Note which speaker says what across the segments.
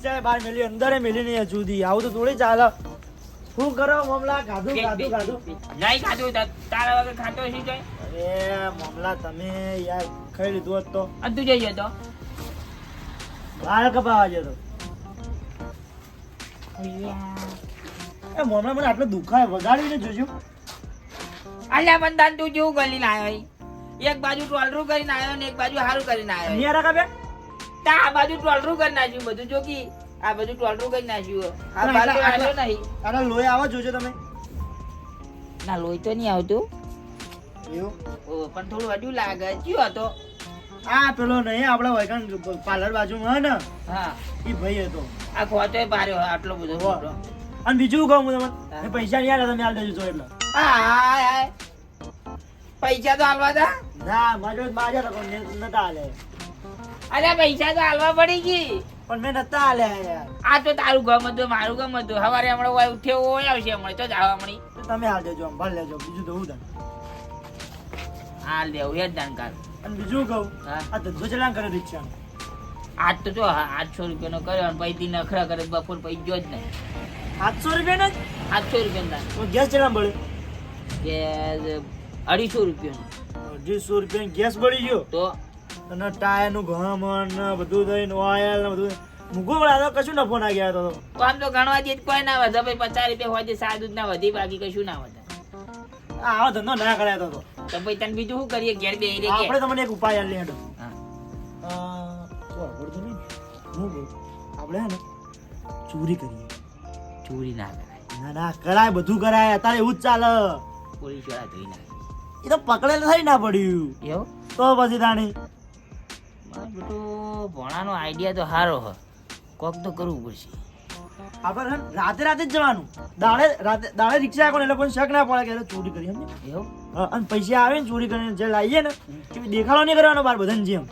Speaker 1: રિક્ષા બહાર મેલી અંદર મેલી નહીં હજુ સુધી. આવું તો થોડી ચાલે. શું કરો મમલા? ખાધું ખાધું ખાધું?
Speaker 2: નહીં ખાધું તારા વગર ખાતો શું જોઈ
Speaker 1: અરે મામલા તમે યાર ખાઈ લીધું હોત તો.
Speaker 2: અધું તું જઈ જતો.
Speaker 1: બાર કપાવા જતો. એ મમલા મને આટલો દુખાય. વગાડીને જોજો.
Speaker 2: અલ્યા બંધાન તું જેવું ગલી લાયો એક બાજુ ટોલરું કરીને આવ્યો ને એક બાજુ હારું કરીને આવ્યો
Speaker 1: નહીં રાખા બે
Speaker 2: તા આ બાજુ ટોલરું કરી નાખ્યું બધું જો કી આ બધું ટોલરું કરી નાખ્યું આ બાજુ આવ્યો નહીં.
Speaker 1: અરે લોહી આવો જોજો તમે.
Speaker 2: ના લોહી તો નહીં આવતું.
Speaker 1: એવું?
Speaker 2: પણ થોડું અડ્યું લાગે. કયો હતો?
Speaker 1: આ પેલો નહીં આપણે વૈકાન પાર્લર બાજુમાં હે ને
Speaker 2: હા.
Speaker 1: એ ભાઈ હતો.
Speaker 2: આ ખોટો પાર્યો આટલો બધો.
Speaker 1: અને બીજું કહું હું તમને પૈસા નહીં આલે તમે આલ દેજો એટલે.
Speaker 2: હા પૈસા તો હાલવા તા
Speaker 1: ના મારે માજા નતા આલે.
Speaker 2: અરે પૈસા તો હાલવા પડી ગઈ.
Speaker 1: પણ મેં નતા આલે યાર.
Speaker 2: આ તો તારું ગમ હતું મારું ગમ હતું. સવારે હમણાં હોય ઉઠ્યો હોય આવશે હમણાં. તો જ આવવા મળી
Speaker 1: તો તમે હાલ દેજો ભર લેજો બીજું તો હું થાય
Speaker 2: હાલ દેવું જ જાણકાર
Speaker 1: અને બીજું કહું આ ધંધો ચલાન કરે રિક્ષા.
Speaker 2: આજ તો જો આઠસો રૂપિયાનો કર્યો અને દી નખરા કરે બપોર પૈ ગયો જ નહીં.
Speaker 1: સાતસો રૂપિયા જ?
Speaker 2: આઠસો રૂપિયાનો
Speaker 1: ગેસ ચલાન બળ્યો
Speaker 2: ગેસ અઢીસો રૂપિયાનો.
Speaker 1: અઢીસો રૂપિયા ગેસ બળી ગયો?
Speaker 2: તો
Speaker 1: અને ટાયરનું ઘમણ ને બધું થઈને ઓઇલ ને બધું. મૂકવું પડે તો કશું નફો ના ગયા તો
Speaker 2: આમ તો ગણવા જઈએ કોઈ ના વધે. ભાઈ પચાસ રૂપિયા હોય છે સાદું ના વધી બાકી કશું ના વધે.
Speaker 1: આવો ધંધો ના કર્યા તો તો.
Speaker 2: ભાઈ તને બીજું શું કરીએ? ઘેર બે
Speaker 1: આપણે તમને એક ઉપાય આલી હેડો. આપણે હે ને ચોરી કરીએ.
Speaker 2: ચોરી ના કરાય.
Speaker 1: ના ના કરાય બધું કરાય. અત્યારે એવું જ ચાલે.
Speaker 2: પોલીસવાળા ધોઈ નાખે.
Speaker 1: એ તો પકડેલ થઈ ના પડ્યું.
Speaker 2: એવું?
Speaker 1: તો પછી તાણી.
Speaker 2: બેટો ભણાનો આઈડિયા તો સારો હ. કોક તો કરવું પડશે.
Speaker 1: આપણે રાતે રાતે જ જવાનું. દાડે રાતે દાડે રિક્ષા આખો એટલે પણ શક ના પડે કે ચોરી કરી સમજે
Speaker 2: એવું?
Speaker 1: અને પૈસા આવે ને ચોરી કરીને જે લાવીએ ને એ દેખાડો નહીં કરવાનો બાર બધાને જેમ.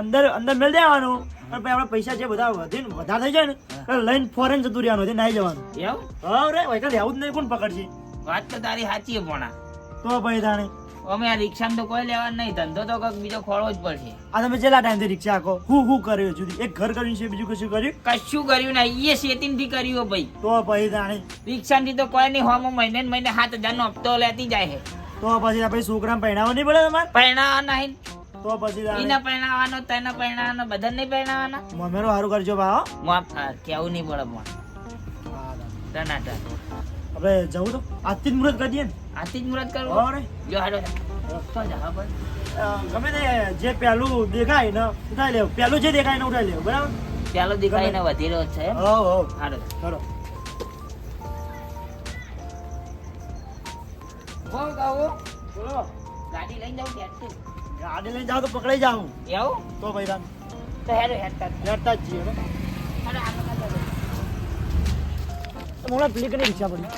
Speaker 1: અંદર અંદર મેળ દેવાનું અને પછી આપણે પૈસા જે બધા વધે ને વધારે થઈ જાય ને એટલે લઈને ફોરેન જતું રહેવાનું નાઈ જવાનું.
Speaker 2: એવું?
Speaker 1: હવે રે વૈકલ આવું જ નહીં કોણ પકડશે?
Speaker 2: વાત તો તારી સાચી ભણા.
Speaker 1: તો ભાઈ તાણે.
Speaker 2: અમે આ રિક્ષામાં તો કોઈ લેવા નહીં ધંધો તો કંઈક બીજો ખોળવો જ પડશે.
Speaker 1: આ તમે છેલ્લા ટાઈમથી રિક્ષા આખો હું હું કર્યો જુદી એક ઘર કર્યું છે બીજું કશું કર્યું?
Speaker 2: કશું કર્યું નહીં એ સેટિંગથી કર્યું ભાઈ.
Speaker 1: તો પછી તાણે.
Speaker 2: રિક્ષાથી તો કોઈ નહીં હોમો મહિને મહિને સાત હજાર નો હપ્તો લેતી જાય. છે
Speaker 1: તો પછી આપણે છોકરાને પહેણાવો નહીં પડે તમારે?
Speaker 2: પહેણાવા નહીં.
Speaker 1: તો પછી
Speaker 2: એના પહેણાવાનો પરણાવવાનો પહેણાવાનો બધા નહીં પહેણાવાના?
Speaker 1: મમેરો સારું કરજો ભાવ હો.
Speaker 2: કેવું નહીં પડે પણ.
Speaker 1: હા,
Speaker 2: ટનાટન
Speaker 1: આપણે જવું તો. આજથી જ મુહૂર્ત કરી દઈએ ને.
Speaker 2: આથી જ મુહૂર્ત કરવું?
Speaker 1: હા રે.
Speaker 2: જો હાડો તો જા
Speaker 1: ગમે તે જે પહેલું દેખાય ને ઉઠાઈ લેવું. પહેલું જે દેખાય ને ઉઠાઈ લેવું. બરાબર?
Speaker 2: પહેલું દેખાય ને વધી રહ્યો છે?
Speaker 1: હો હો.
Speaker 2: હાડો બોલો ગાડી લઈને જાઉં બેઠી.
Speaker 1: ગાડી લઈને જાઓ તો પકડાઈ જાઉં.
Speaker 2: એવું?
Speaker 1: તો ભાઈ
Speaker 2: તો હેડો હેડ કર
Speaker 1: જ છીએ.
Speaker 2: આગળ
Speaker 1: મોડા પેલી ઈચ્છા પડી.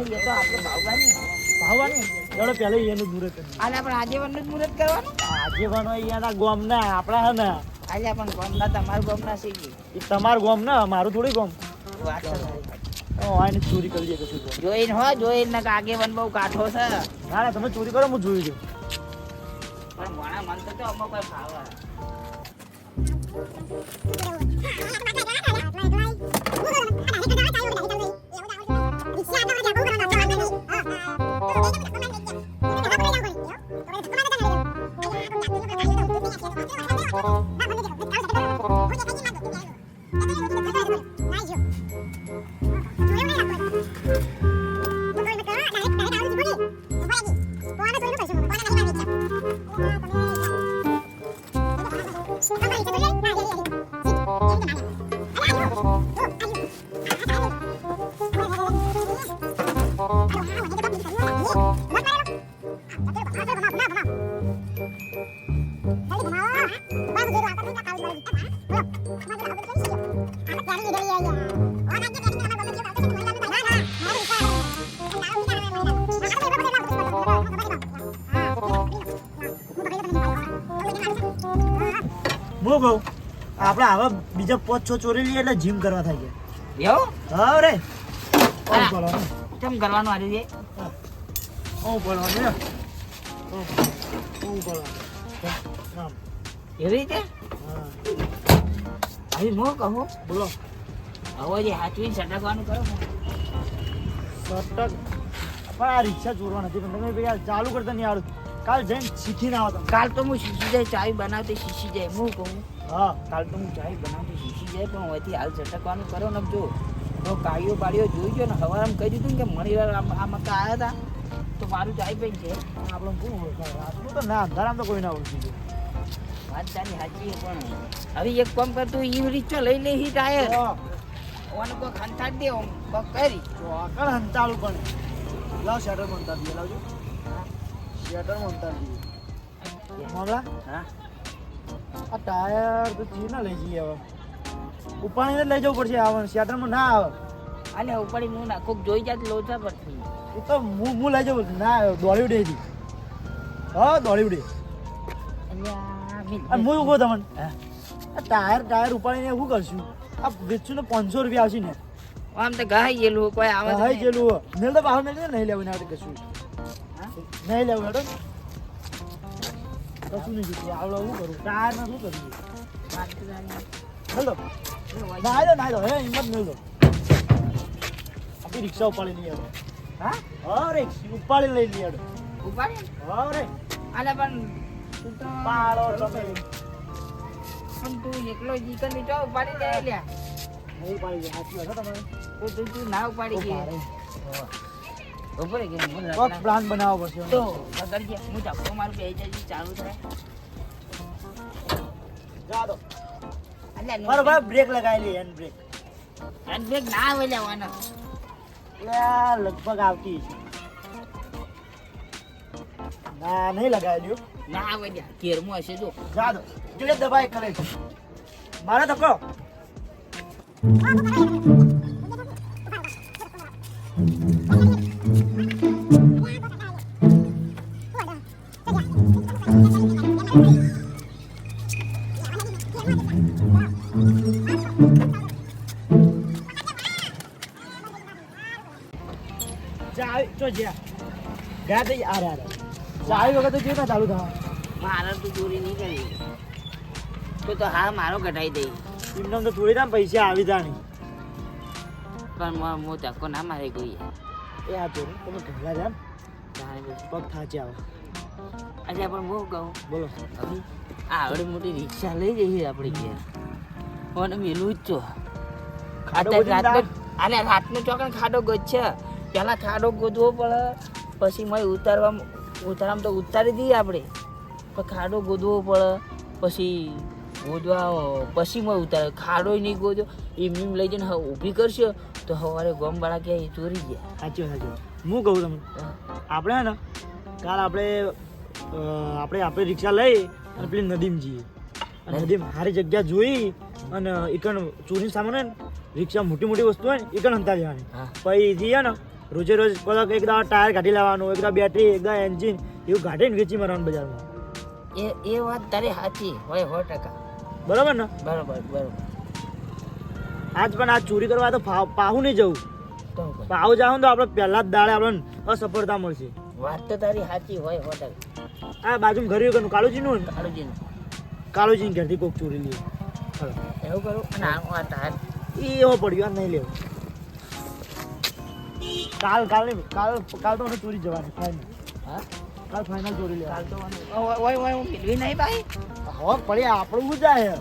Speaker 2: એ તો આપણે ભાવવાની.
Speaker 1: ભાવવાની? ચલો પહેલા એનું મુહૂર્ત કરીએ.
Speaker 2: આલે આપણે આજે વનનું જ મુહૂર્ત કરવાનું?
Speaker 1: આજે ભણો અહીંયાના ગોમ ના આપણા હે ને.
Speaker 2: આજે પણ ગમના તમારું ગમના શીખી
Speaker 1: એ તમારું ગોમ ના મારું થોડી ગોમ. આને ચોરી કરી દે કશું
Speaker 2: જોઈને હો જોઈને ને આગે વન બહુ કાઠો છે.
Speaker 1: ના ના તમે ચોરી કરો હું જોઈ છું
Speaker 2: પણ ભણા મન તો તો અમુક કોઈ ભાવે
Speaker 1: Oh, આપણે હવે બીજા પાંચ છ ચોરી લઈએ એટલે જીમ કરવા થાય છે.
Speaker 2: એવું?
Speaker 1: હા રે.
Speaker 2: કેમ કરવાનું આજે છે?
Speaker 1: હું. બોલવાનું હું બોલો ઓમ. બોલવાનું
Speaker 2: એવી રીતે?
Speaker 1: હા.
Speaker 2: હવે હું કહું?
Speaker 1: બોલો.
Speaker 2: હવે જે હાથવીને સટકવાનું કરો.
Speaker 1: સટક. પણ આ રિક્ષા ચોરવા નથી પણ તમે ભાઈ ચાલુ કરતા નહીં આવડતું. કાલ જઈને શીખીને આવો
Speaker 2: કાલ તો હું શીખી જાય ચાય બનાવતી શીખી જાય હું કહું.
Speaker 1: હા
Speaker 2: કાલ તો હું ચાય બનાવતી શીખી જાય પણ હવેથી હાલ ઝટકવાનું કરો ને જો તો કાળીઓ બાળીઓ જોઈ ગયો ને સવારે આમ કહી દીધું કે મણીવાર આમ આ મકા આવ્યા હતા તો મારું ચાય પી છે.
Speaker 1: પણ આપણે શું ઓળખાય? આટલું તો ના અંધારામ તો કોઈ ના ઓળખી ગયું.
Speaker 2: વાત તારી સાચી પણ હવે એક કામ કર તું ઈ રીચો લઈ લે હી. ટાયર ઓન કો ખંતાડ દે ઓમ કો કરી.
Speaker 1: ચોકડ હંતાળું પણ. લાવ શેટર મંતાર દે લાવજો. શેટર મંતાર દે. મામલા
Speaker 2: હા.
Speaker 1: આ ટાયર તો જી ના લઈ જઈએ હવે. ઉપાડીને લઈ જવું પડશે આવવાનું શટરમાં ના આવે.
Speaker 2: અને ઉપાડી હું ના કોક જોઈ જાત લોચા પડતી
Speaker 1: એ તો હું હું લઈ જાઉં ના આવે દોડી ઉડે જી હા દોડી ઉડે
Speaker 2: અલ્યા મિલ
Speaker 1: હું કહું તમને. આ ટાયર ટાયર ઉપાડીને શું કરશું? આ વેચશું ને પાંચસો રૂપિયા આવશે ને.
Speaker 2: આમ તો ગાય ગયેલું કોઈ આવે ગાય
Speaker 1: ગયેલું
Speaker 2: નહીં.
Speaker 1: તો બહાર નહીં લેવું ના કશું. નહીં લેવું કશું નહીં જોતું આવડે શું કરું ટાયર ને શું કરવું
Speaker 2: તો.
Speaker 1: હેલો.
Speaker 2: એ હોય.
Speaker 1: ના લો ના લો હે હિંમત નહીં લો આપણી રિક્ષા ઉપાડી લઈએ હેડો
Speaker 2: હા?
Speaker 1: હા રે ઉપાડી લઈ લઈએ હેડો
Speaker 2: ઉપાડી
Speaker 1: હા રે
Speaker 2: અલે પણ તું તો
Speaker 1: પાડો તમે.
Speaker 2: પણ તું એકલો જીકનની ચો ઉપાડી લે લ્યા.
Speaker 1: નહીં ઉપાડી જાય. સાચી વાત તમારે.
Speaker 2: તો તું તું ના ઉપાડી ગઈ.
Speaker 1: કોક પ્લાન બનાવવો પડશે
Speaker 2: તો પકડજે હું ધક્કો મારું બે જજી ચાલુ થાય.
Speaker 1: જા દો મારો ભાઈ બ્રેક લગાવી લે હેન્ડ બ્રેક
Speaker 2: હેન્ડ બ્રેક ના આવે લેવાનો
Speaker 1: લગભગ આવતી ના નહીં લગાવેલું
Speaker 2: ના આવે કેરમું હશે જો
Speaker 1: જા દો જોડે દબાઈ કરે છે. મારા ધક્કો ચાવી જ્યાં. ગયા તો આ રે આ રે તો જેવું ચાલુ થવા.
Speaker 2: મારે તું ચોરી નહીં કરી. તો તો હા મારો કઢાઈ દઈ.
Speaker 1: એમને તો થોડી ના પૈસા આવી તા નહીં
Speaker 2: પણ મ- હું ધક્કો ના મારે ગઈ
Speaker 1: એ આ ચોરી તમે જામ પગ થાચે આવે.
Speaker 2: અચ્છા પણ હું કહું?
Speaker 1: બોલો.
Speaker 2: આ આવડી મોટી રિક્ષા લઈ જઈએ આપણે ઘેર. અને મેલું જ છો.
Speaker 1: ગોતીને
Speaker 2: રાતનો ચોકન ખાડો ગોતશે. પહેલા ખાડો ગોતવો પડે પછી મય ઉતારવા ઉતારવામાં તો ઉતારી દઈએ આપણે. પણ ખાડો ગોદવો પડે પછી ગોદવા પછી મય ઉતારે. ખાડો નહીં ગોદ્યો એમ એમ લઈ જઈને ઊભી કરશો તો સવારે ગોમવાળા કે એ ચોરી ગયા.
Speaker 1: સાચી સાચી હું કહું તમને? આપણે ને કાલ આપણે આપણે આપણે રિક્ષા લઈ અને પેલી નદીમ જઈએ. અને નદીમ સારી જગ્યા જોઈ અને એકણ ચોરી સામાન હોય રિક્ષા મોટી મોટી વસ્તુ હોય ને એકણ અંતા જવાની
Speaker 2: હા.
Speaker 1: પછી જઈએ ને રોજે રોજ પેલા એક દાડા ટાયર કાઢી લેવાનું એક દાડા બેટરી એક દાડા એન્જિન એવું કાઢીને વેચી મારવાનું બજારમાં.
Speaker 2: એ એ વાત તારી સાચી હોય સો ટકા.
Speaker 1: બરાબર ને?
Speaker 2: બરાબર બરાબર.
Speaker 1: આજ પણ આજ ચોરી કરવા તો પાહું નહીં જવું. પાહું જાવ તો આપણે પહેલા જ દાડે આપણને અસફળતા મળશે.
Speaker 2: વાત તો તારી સાચી હોય સો ટકા.
Speaker 1: આ બાજુ ઘરે કાળુજીનું હોય ને?
Speaker 2: કાળુજી
Speaker 1: કાળુજી ઘરથી કોક ચોરી હાલો
Speaker 2: એવું કરું? અને આ આ તાર.
Speaker 1: એ એવો પડ્યો નહીં લેવું. કાલ કાલ નહીં કાલ કાલ તો મને ચોરી જવાની ફાઇનલ
Speaker 2: હા?
Speaker 1: કાલ ફાઇનલ ચોરી લેવા
Speaker 2: કાલ તો ઓય ઓય હું મિલવી નહીં ભાઈ
Speaker 1: હવે પડી આપણું શું જાય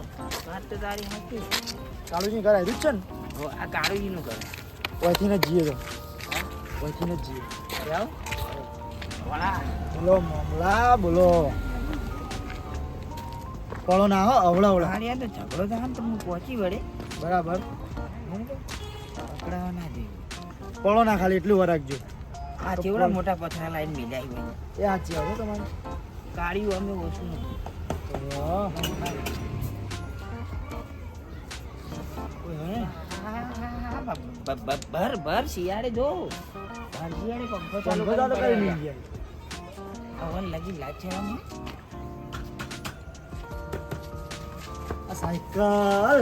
Speaker 2: વાત તો તારી હતી.
Speaker 1: કાળુજી ઘર આવ્યું છે ને?
Speaker 2: હો, આ કાળુજીનું ઘર.
Speaker 1: ઓયથી ને જીએ તો. ઓયથી ને
Speaker 2: જીએ.
Speaker 1: બોલો મમલા બોલો. પડો ના હો અવળા અવળા
Speaker 2: હા યાર ઝઘડો થાય તો હું પહોંચી વળે
Speaker 1: બરાબર
Speaker 2: પકડાવા ના જોઈએ
Speaker 1: ના ખાલી એટલું વરાગજો
Speaker 2: આ ચેવડા મોટા પથરા લાઈન મિલાઈ હોય
Speaker 1: એ સાચી હવે તમારે
Speaker 2: કાળીયું અમે ઓછું નથી ભર ભર શિયાળે જો શિયાળે પંખો ચાલુ
Speaker 1: કરી
Speaker 2: અવન લગી
Speaker 1: સાયકલ.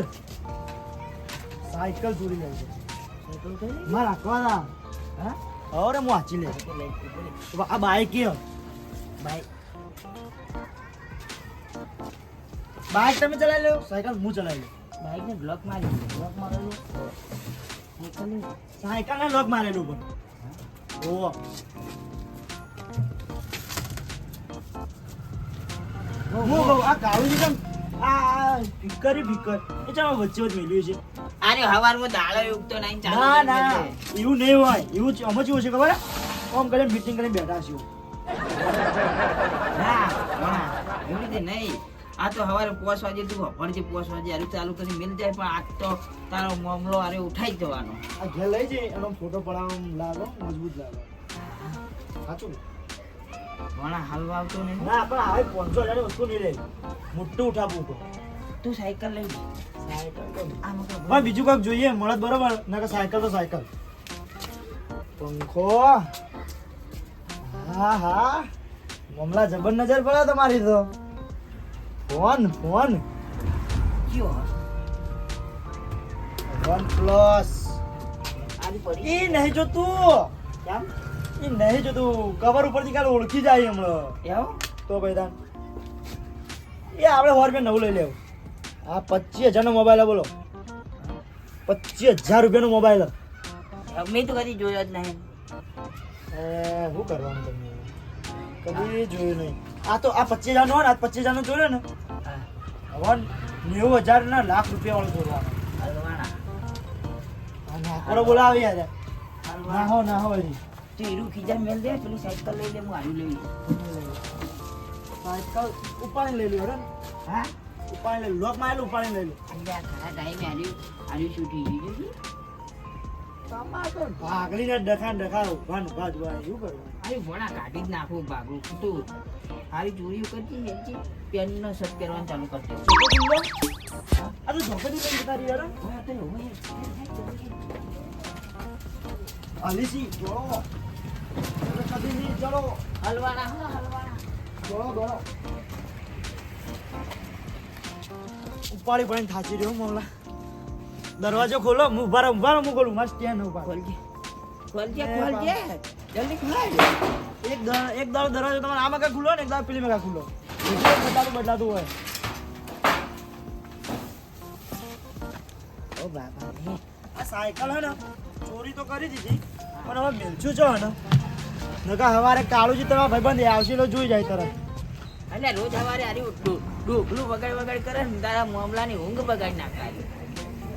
Speaker 1: સાયકલ ચોરી લઈ
Speaker 2: સાયકલ કઈ
Speaker 1: રાખવાના.
Speaker 2: હા?
Speaker 1: હવે હું વાંચી લે
Speaker 2: સાયકલ.
Speaker 1: આ બાઈક કે બાઈક. તમે ચલાવી લો. સાયકલ હું ચલાવી લઉં.
Speaker 2: બાઈકને બ્લોક મારી બ્લોક
Speaker 1: લોક મારેલું?
Speaker 2: સાયકલની
Speaker 1: સાયકલ ને લોક મારેલું પણ. ઓ હું કહું આ કાળુજી કેમ? આ ઈ ફિકર એ ચાલો વચ્ચે જ મેલ્યું છે.
Speaker 2: અરે હવારમાં દાળો ઉગતો નહીં ચાલો
Speaker 1: ના ના એવું નહીં હોય. એવું અમે શું છે ખબર? ઓમ કરીને મીટિંગ કરીને બેઠા છીએ.
Speaker 2: ના ના એવી રીતે નહીં. આ તો હવારે પોસ વાગે તું ભણજે પોસ વાગે હારું ચાલુ કરી મિલ જાય પણ આજ તો તારો મામલો આરે ઉઠાઈ જવાનો.
Speaker 1: આ ઘેર લઈ જઈ એનો ફોટો પડાવવા લાગો મજબૂત લાગો. સાચું
Speaker 2: ઘણા હાલવા આવતો નહીં.
Speaker 1: ના પણ હવે પાંચસો હજાર વસ્તુ નહીં રહે. મોટું ઉઠાવવું તો
Speaker 2: સાયકલ લઈ સાયકલ આ
Speaker 1: બીજું કંઈક જોઈએ. મળત બરોબર? નકર સાયકલ તો સાયકલ પંખો. હા હા. મમલા જબર નજર પડે તમારી તો. Phone phone.
Speaker 2: કયો
Speaker 1: વન પ્લસ એ નહીં જોતું.
Speaker 2: કેમ?
Speaker 1: એ નહીં જોતું. કવર ઉપરથી કાલે ઓળખી જાય હમણાં.
Speaker 2: એવું?
Speaker 1: તો ભાઈ એ આપણે હોર મેં નવું લઈ લેવું. આ પચીસ હજારનો મોબાઈલ બોલો. પચીસ હજાર રૂપિયાનો મોબાઈલ
Speaker 2: મેં તો કદી જોયો જ નહીં.
Speaker 1: એ શું કરવાનું તમને કદી જોયું નહીં. આ તો આ પચીસ હજારનો હોય ને આ પચીસ હજારનો જોયો ને? હવે નેવું હજાર ના લાખ રૂપિયા વાળો જોડવાનો નાકોડો બોલાવે યાર ના હો ના હો હજી.
Speaker 2: તું ખીજા મેલ દે પેલું સાયકલ લઈ લે હું આવી લઈ.
Speaker 1: સાયકલ ઉપાડી લઈ લ્યો
Speaker 2: હા?
Speaker 1: ઉપાડી લઈ લોકમાં ઉપાડી લઈ
Speaker 2: ખરા ટાઈમે હાર્યું હાર્યું શું થઈ ગયું?
Speaker 1: તમારે ભાગલીને ડખા ડખા ઊભા ઊભા જ હોય એવું કરવાનું.
Speaker 2: હારી ભોળા કાઢી જ નાખું ભાગું. તું આવી ચોરીઓ કરતી હેજી પેનનો શર્ટ કરવાનું ચાલુ કરતો
Speaker 1: આ તો ઝોપડી લઈને જતા રહ્યા રે.
Speaker 2: હવે આ તો એવું યાર.
Speaker 1: અલીસી ચલો કદી નહીં ચલો
Speaker 2: હલવાના હા હલવાના
Speaker 1: ચલો દોડો ઉપાડી પડીને થાચી રહ્યો મોલા. દરવાજો ખોલો હું ઊભા ઊભા હું ખોલું. મારે સ્ટેન્ડ ઊભા
Speaker 2: ખોલજે. ખોલજે ખોલજે. જલ્દી ખોલ
Speaker 1: એક એક દાડો દરવાજો તમારે આમાં કાંઈ ખુલ્લો ને એક દાડો પેલી માં ખુલ્લો બદલાતું બદલાતું હોય.
Speaker 2: ઓ બાબા
Speaker 1: આ સાયકલ હે ને ચોરી તો કરી દીધી પણ હવે મેલછું છો ને. નકા હવારે કાળુજી તમારા ભાઈબંધ આવશે એટલે જોઈ જાય તરત.
Speaker 2: એટલે રોજ સવારે આરી ઉઠું ડોકલું વગાડ વગાડ કરે ને તારા મામલાની ઊંઘ બગાડી નાખે.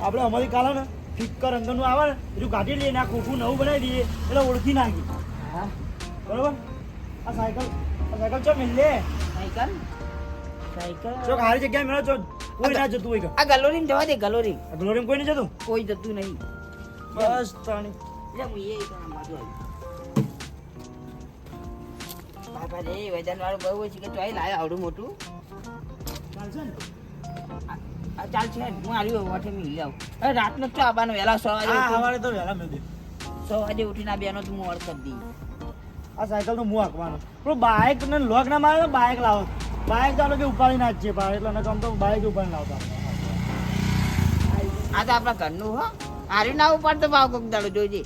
Speaker 1: આપણે અમારી કાલે ને ફિક્કર અંગરનું આવે ને એટલું કાઢી લઈએ ને આ ખોખું નવું બનાવી દઈએ એટલે ઓળખી નાખી. બરોબર? આ સાયકલ આ સાયકલ ચો મિલ લે?
Speaker 2: સાયકલ? સાયકલ?
Speaker 1: ચોક હારી જગ્યાએ મેળો ચો કોઈ ના જતું હોય
Speaker 2: આ ગલોરી જવા દે ગલોરી
Speaker 1: આ કોઈ નહીં જતું?
Speaker 2: કોઈ જતું નહીં.
Speaker 1: બસ તાણી.
Speaker 2: એટલે હું એ તને બાજુ આવી. બાપા એ વજન વાળું બહુ હોય છે કે ચોઈ લાવે આવડું મોટું.
Speaker 1: ચાલશે ને?
Speaker 2: ચાલશે હું આવ્યો વાઠે મી આવું અરે રાતનો તો આવવાનો વહેલા સો વાગે ઉઠી-
Speaker 1: તો વહેલા મેં દે
Speaker 2: સો વાગે ઉઠીને આ બેનો તું ઓળ કરી દઈ
Speaker 1: આ સાયકલ તો હું હાંકવાનો. પણ બાઇક ને લોક ના મારે તો બાઇક લાવો. બાઇક તો આ લોકો ઉપાડી નાખીએ ભાઈ એટલે નકમ તો બાઇક ઉપાડી લાવતા.
Speaker 2: આ તો આપણા ઘરનું હો. આર્યું ના ઉપાડતો ભાવ કોક દાડો જોઈજે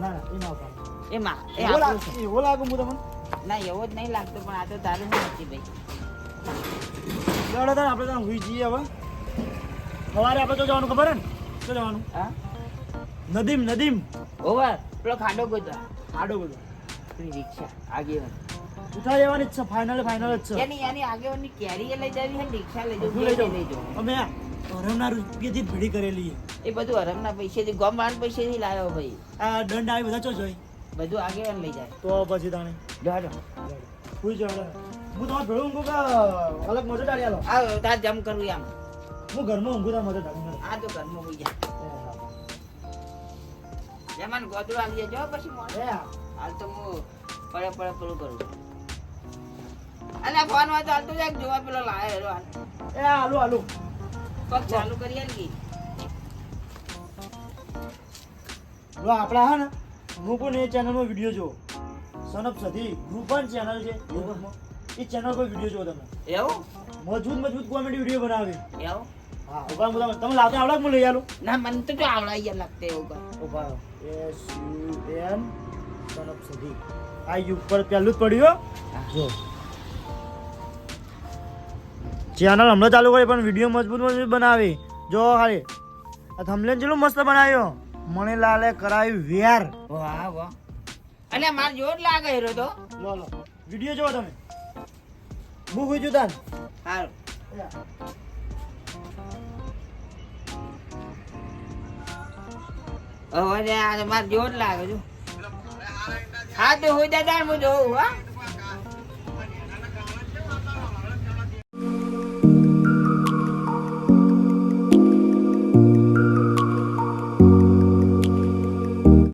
Speaker 1: ના ના એ ના ઉપાડ
Speaker 2: એ
Speaker 1: એવો
Speaker 2: એ છે.
Speaker 1: એવો લાગે હું તમને?
Speaker 2: ના એવો જ નહીં લાગતો પણ આ તો તારું નથી ભાઈ?
Speaker 1: લેવડો તાર આપણે ત્યાં હુઈ જઈએ હવે. સવારે આપણે તો જવાનું ખબર હે ને? શું જવાનું?
Speaker 2: હા?
Speaker 1: નદીમ નદીમ.
Speaker 2: ઓવર પેલો ખાડો ગોતવા
Speaker 1: ખાડો
Speaker 2: પેલી રિક્ષા આગેવાન.
Speaker 1: ઉઠાઈ જવાની છે ફાઇનલ ફાઇનલ જ છે.
Speaker 2: એની એની આગેવાની કેરી લઈ જવી હે રિક્ષા લઈ જવું
Speaker 1: લઈ
Speaker 2: જવું
Speaker 1: અમે ધરમના રૂપિયાથી ભેડી કરેલી
Speaker 2: એ બધું હરમના પૈસેથી ગોમાન પૈસેથી લાવ્યો ભાઈ.
Speaker 1: આ દંડ આવી બધા ચો જોઈ
Speaker 2: બધું એમ લઈ જાય.
Speaker 1: તો પછી તાણે.
Speaker 2: જાડો
Speaker 1: કોઈ જાડો હું તમારે ભેળું ઊંઘું કે અલગ મજો ડાળી આલો?
Speaker 2: આ તાર જમ કરું આમ
Speaker 1: હું ઘરમાં ઊંઘું તાર મજો ડાળી
Speaker 2: આ તો ઘરમાં હોઈ જાય એમાં ગોદડું આવી જાય. જો પછી મોડું. હાલ તો હું પડે પડે પેલું કરું. અને ફોનમાં ચાલતું જાય જોવા પેલો લાવે હેરો હાલ.
Speaker 1: એ આલુ આલુ
Speaker 2: પગ ચાલુ કરી ને કી
Speaker 1: જો આપણા હા ને. હું પણ એ ચેનલમાં વીડિયો જો સનપ સધી ગ્રુપન ચેનલ છે. યુટ્યુબમાં એ ચેનલ પર વીડિયો જો તમે.
Speaker 2: એવું?
Speaker 1: મજબૂત મજબૂત કોમેડી વીડિયો બનાવે.
Speaker 2: એવું?
Speaker 1: હા ઊભા ઊભા. તમે લાવતા આવડે મને લઈ આલો?
Speaker 2: ના મને તો જો આવડાઈ ગયા લાગતે ઊભા
Speaker 1: ઊભા એસ યુ એન સનપ સધી આ યુ પર પહેલું જ પડ્યું જો ચેનલ હમણાં ચાલુ કરી પણ વીડિયો મજબૂત મજબૂત બનાવે. જો હારે. આ થંબલેન જેટલું મસ્ત બનાવ્યો. મને કરાવી વેર.
Speaker 2: વાહ વાહ. અલ્યા માર જોર લાગે હીરો તો.
Speaker 1: લો લો. વિડિયો જોવો તમે. હું હોય જુદાન
Speaker 2: સારું હવે આ મારે માર જોર લાગે છું હા તો હોય દાદા હું જોઉં હા.